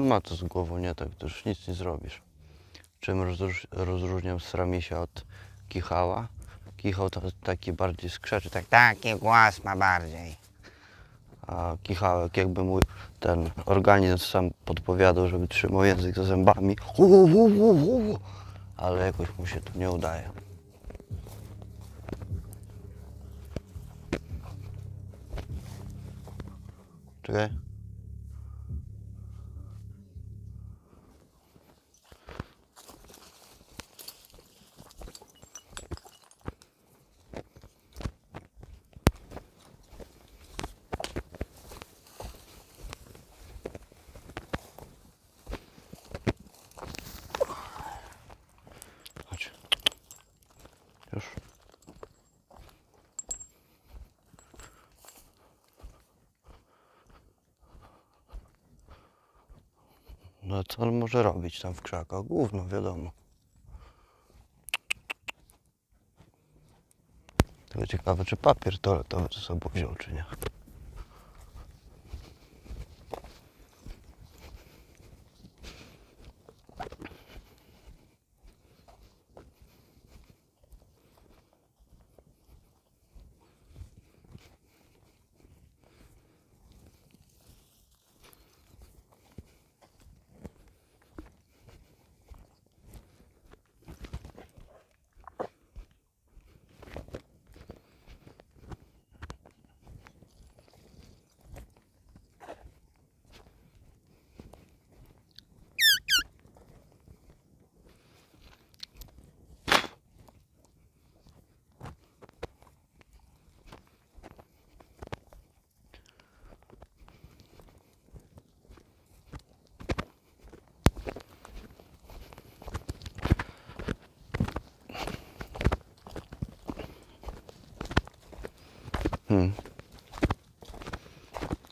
On ma to z głową, nie tak, to już nic nie zrobisz. Czym rozróż, rozróżniam sramisia od kichała? Kichał to taki bardziej skrzeczy, tak, Taki głos ma bardziej. a kichałek jakby mój ten organizm sam podpowiadał, żeby trzymał język za zębami. Hu, hu, hu, hu. Ale jakoś mu się to nie udaje. Czekaj. No co on może robić tam w krzakach? Gówno, wiadomo. Ciekawe, czy papier toaletowy ze sobą wziął, czy nie. Hmm.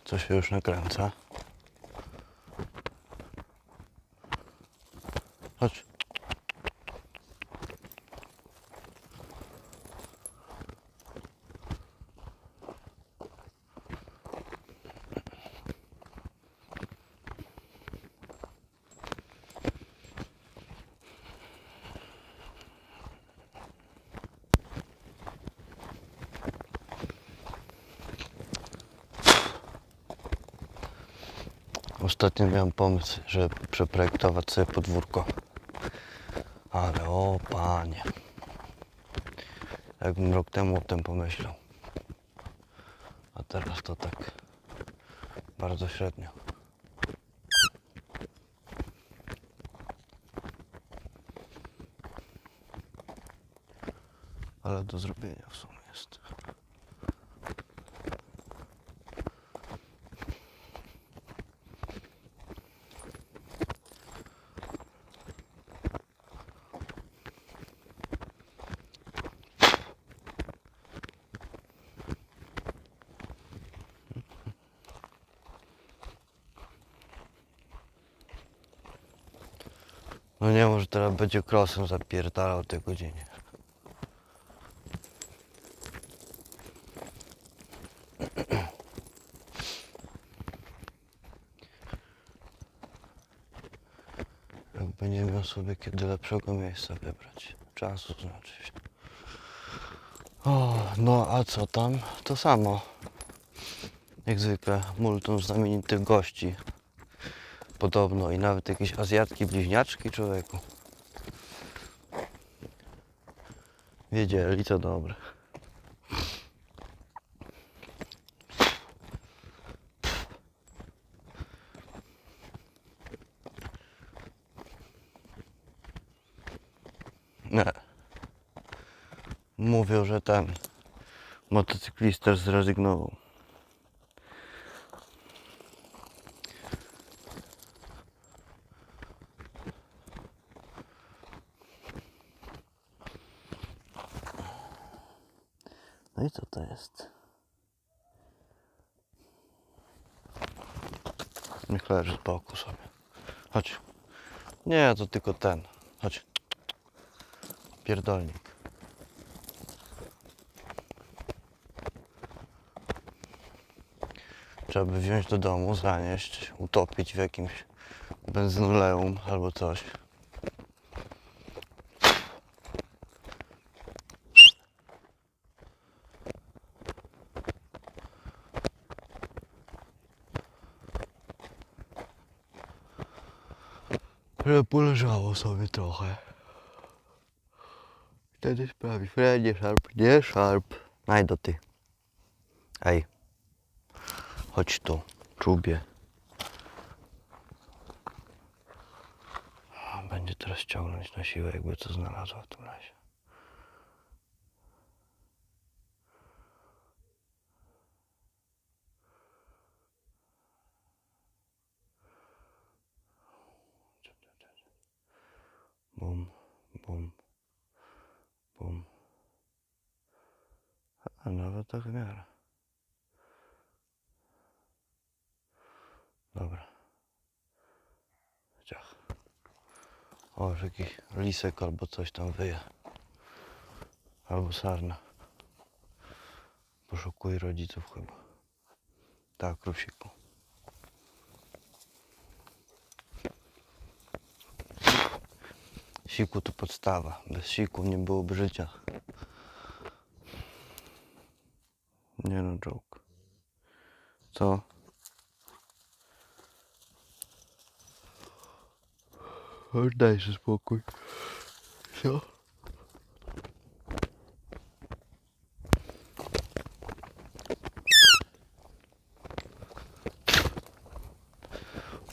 Co się już nakręca? Chodź. Ostatnio miałem pomysł, żeby przeprojektować sobie podwórko. Ale o panie. Jakbym rok temu o tym pomyślał. A teraz to tak bardzo średnio. Ale do zrobienia w sumie jest. No nie, może teraz będzie krosem zapierdalał tej godzinie. Jakby nie miał sobie kiedy lepszego miejsca wybrać. Czasu znaczy się. O, no a co tam? To samo. Jak zwykle, multum znamienitych gości. Podobno i nawet jakieś azjatki bliźniaczki człowieku. Wiedzieli to dobre. Nie. Mówią, że ten motocyklista zrezygnował. No i co to jest? Niech leży z boku sobie. Chodź. Nie, to tylko ten. Chodź. Pierdolnik. Trzeba by wziąć do domu, zanieść, utopić w jakimś benzynoleum albo coś. Ale poleżało sobie trochę. Wtedy sprawi. Fred, nie szarp, nie szarp. Najdo ty. Ej. Chodź tu, czubie. Będzie teraz ciągnąć na siłę, jakby co znalazła w tym lesie. Bum, bum, bum. A nawet tak w miarę. Dobra. Ciach. O, jakiś lisek albo coś tam wyje. Albo sarna. Poszukuje rodziców chyba. Tak, Rusiku. Siku to podstawa. Bez siku nie byłoby życia. Nie no, joke. Co? Daj sobie spokój. Co?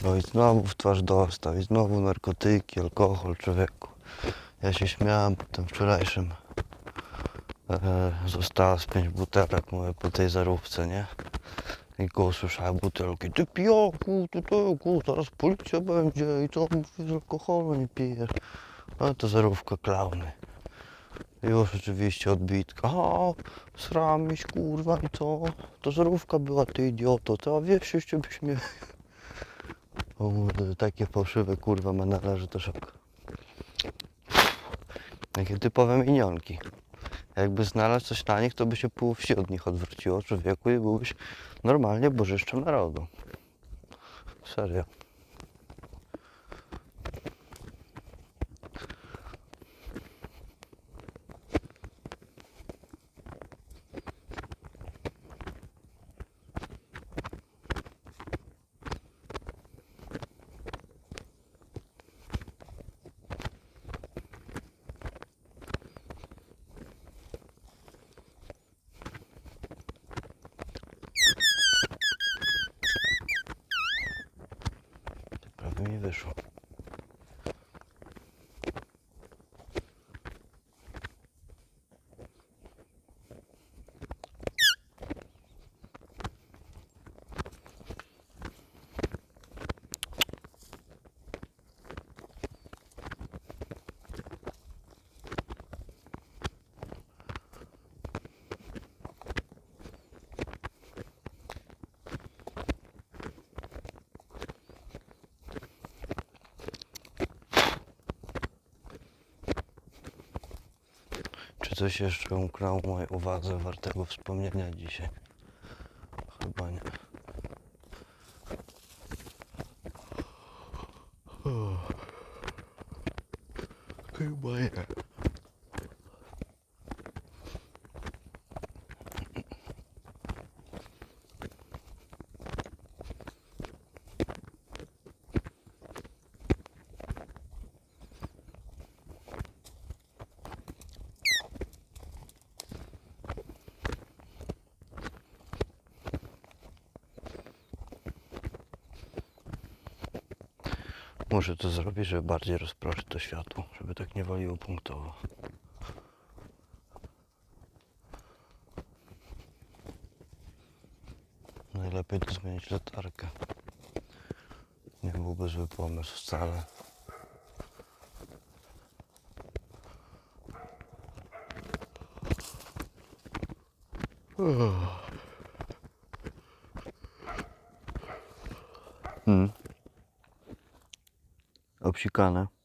No i znowu w twarz dostał, i znowu narkotyki, alkohol, człowieku. Ja się śmiałem po tym wczorajszym. E, została z pięć butelek, mówię, po tej zarówce, nie? I go usłyszałem butelki. Ty pijaku, ty tego, zaraz policja będzie i co mówisz, alkoholu nie pijesz. No to zarówka klauny. Już oczywiście odbitka. A, sramiś kurwa i co? To zarówka była, ty idioto, to a wiesz, jeszcze byś mnie... O takie fałszywe kurwa menele, że to szok. Takie typowe minionki. Jakby znalazł coś na nich, to by się pół wsi od nich odwróciło człowieku i byłbyś normalnie bożyszczem narodu. Serio. Ve şu Czy coś jeszcze umknęło mojej uwadze wartego wspomnienia dzisiaj? Chyba nie. Chyba nie. Muszę to zrobić, żeby bardziej rozproszyć to światło, żeby tak nie waliło punktowo. Najlepiej to zmienić latarkę. Nie byłby zły pomysł wcale. Hmm. chicane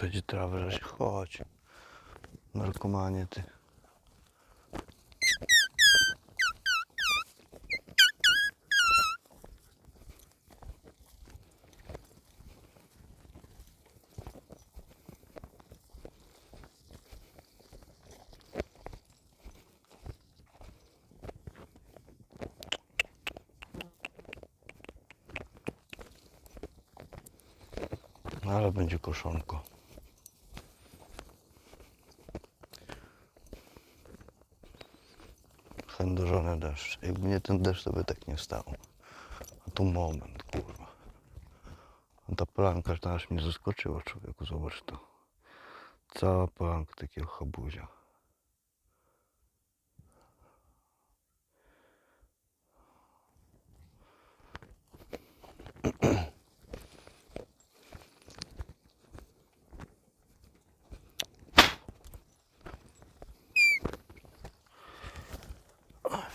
Będzie trawę, że chodź. Narkomanie ty. Ale będzie koszonko. Chędożony deszcz. Jakby nie ten deszcz, to by tak nie stało. A tu moment, kurwa. Ta polanka aż mnie zaskoczyła, człowieku, zobacz to. Cała polanka takiego habuzia.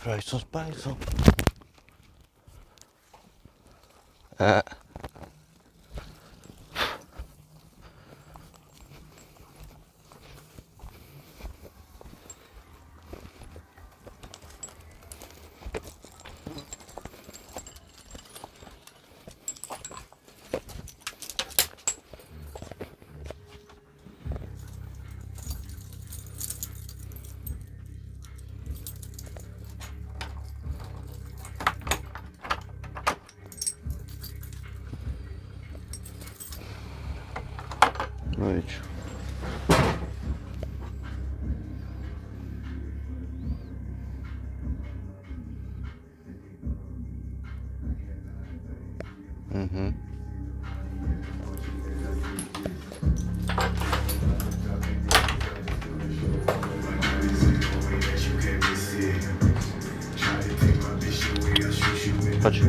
Priceless basil. Uh. Chodź.